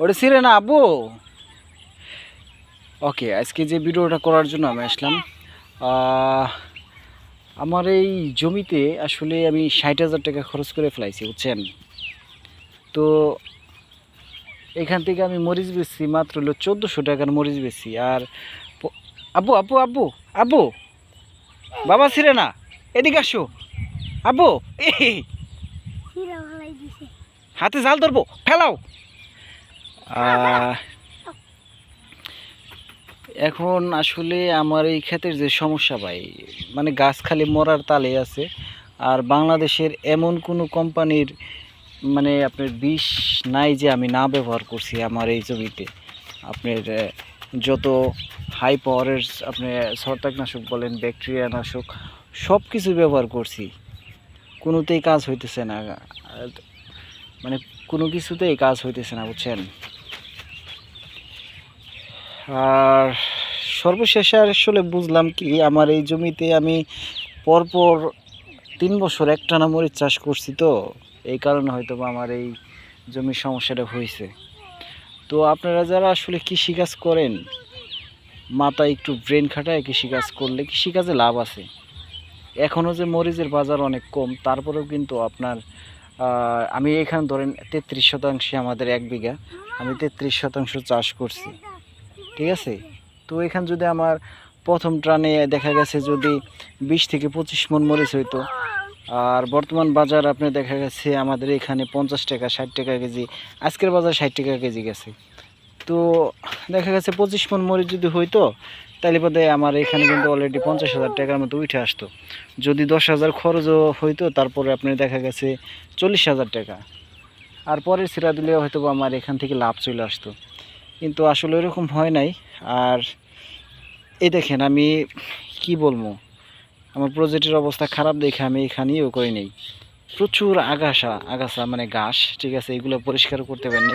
ওটা ছিঁড়ে না আব্বু। ওকে আজকে যে ভিডিওটা করার জন্য আমি আসলাম আমার এই জমিতে আসলে আমি ষাট হাজার টাকা খরচ করে ফেলাইছি বুঝছেন? তো এখান থেকে আমি মরিচ বেচছি মাত্র হলো চোদ্দোশো টাকার মরিচ বেচছি আর আব্বু আব্বু আব্বু আব্বু বাবা ছিঁড়ে না এদিকে আসো আব্বু দিছে। হাতে জাল ধরবো ফেলাও। এখন আসলে আমার এই ক্ষেতের যে সমস্যা ভাই মানে গাছ খালি মরার তালে আছে, আর বাংলাদেশের এমন কোনো কোম্পানির মানে আপনার বিষ নাই যে আমি না ব্যবহার করছি আমার এই জমিতে। আপনার যত হাই পাওয়ারের আপনি ছত্রাকনাশক বলেন ব্যাকটেরিয়া নাশক সব কিছু ব্যবহার করছি। কোনোতেই কাজ হইতেছে না। মানে কোনো কিছুতেই কাজ হইতেছে না, বুঝছেন? আর সর্বশেষে আসলে বুঝলাম কি, আমার এই জমিতে আমি পরপর তিন বছর একটানা মরিচ চাষ করছি তো, এই কারণে হয়তো আমার এই জমির সমস্যাটা হয়েছে। তো আপনারা যারা আসলে কৃষিকাজ করেন, মাথায় একটু ব্রেন খাটায় কৃষিকাজ করলে কৃষিকাজে লাভ আছে। এখনও যে মরিচের বাজার অনেক কম, তারপরেও কিন্তু আপনার আমি এখানে ধরেন তেত্রিশ শতাংশে আমাদের এক বিঘা, আমি তেত্রিশ শতাংশ চাষ করছি। ঠিক আছে? তো এখান যদি আমার প্রথম ট্রানে দেখা গেছে যদি বিশ থেকে পঁচিশ মন মরিচ হইতো। আর বর্তমান বাজার আপনি দেখা গেছে আমাদের এখানে পঞ্চাশ টাকা, ষাট টাকা কেজি, আজকের বাজার ষাট টাকা কেজি গেছে। তো দেখা গেছে পঁচিশ মন মরিচ যদি হইতো, তাহলে বোধহয় আমার এখানে কিন্তু অলরেডি পঞ্চাশ হাজার টাকার মতো উঠে আসতো। যদি দশ হাজার খরচও হইতো, তারপরে আপনি দেখা গেছে চল্লিশ হাজার টাকা। আর পরের সিরা দিলে হয়তো আমার এখান থেকে লাভ চলে আসতো। কিন্তু আসলে এরকম হয় নাই। আর এই দেখেন আমি কি বলব? আমার প্রজেক্টের অবস্থা খারাপ দেখে আমি এখানেও করি নেই। প্রচুর আগাছা আগাছা মানে ঘাস, ঠিক আছে, এগুলো পরিষ্কার করতে পারিনি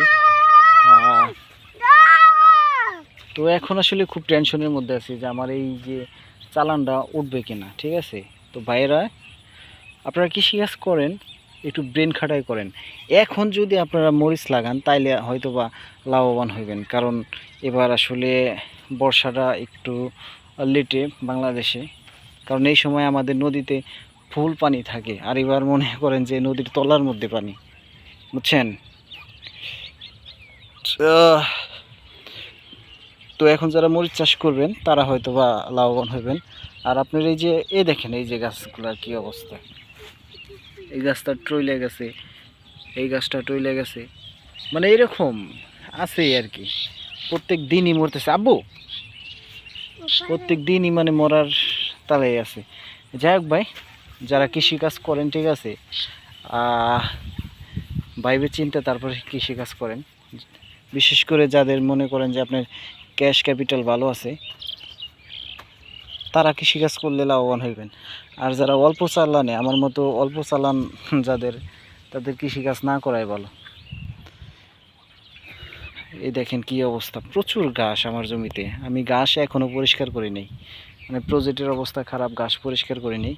তো এখন আসলে খুব টেনশনের মধ্যে আছি যে আমার এই যে চালানটা উঠবে কিনা, ঠিক আছে? তো ভাইয়েরা, আপনারা কৃষিকাজ করেন একটু ব্রেন খাটাই করেন। এখন যদি আপনারা মরিচ লাগান, তাইলে হয়তো বা লাভবান হইবেন। কারণ এবার আসলে বর্ষাটা একটু লেটে বাংলাদেশে। কারণ এই সময় আমাদের নদীতে ফুল পানি থাকে। আর এবার মনে করেন যে নদীর তলার মধ্যে পানি। বুঝছেন? তো এখন যারা মরিচ চাষ করবেন, তারা হয়তো বা লাভবান হবেন আর আপনার এই যে এ দেখেন এই যে গাছগুলোর কি অবস্থা। এই গাছটা টইলে গেছে, এই গাছটা টইলে গেছে। মানে এরকম আছে আর কি। প্রত্যেক দিনই মরতেছে। আব্বু? প্রত্যেক দিনই মানে মরার তালাই আছে। যাই হোক ভাই, যারা কৃষিকাজ করেন, ঠিক আছে? ভাইবে চিন্তা, তারপরে কৃষিকাজ করেন। বিশেষ করে যাদের মনে করেন যে আপনার ক্যাশ ক্যাপিটাল ভালো আছে তারা কৃষিকাজ করলে লাভবান হইবেন। আর যারা অল্প চালানে, আমার মতো অল্প চালান যাদের, তাদের কৃষিকাজ না করাই ভালো। এই দেখেন কি অবস্থা। প্রচুর ঘাস আমার জমিতে। আমি ঘাস এখনও পরিষ্কার করি নাই। মানে প্রজেক্টের অবস্থা খারাপ, ঘাস পরিষ্কার করি নাই।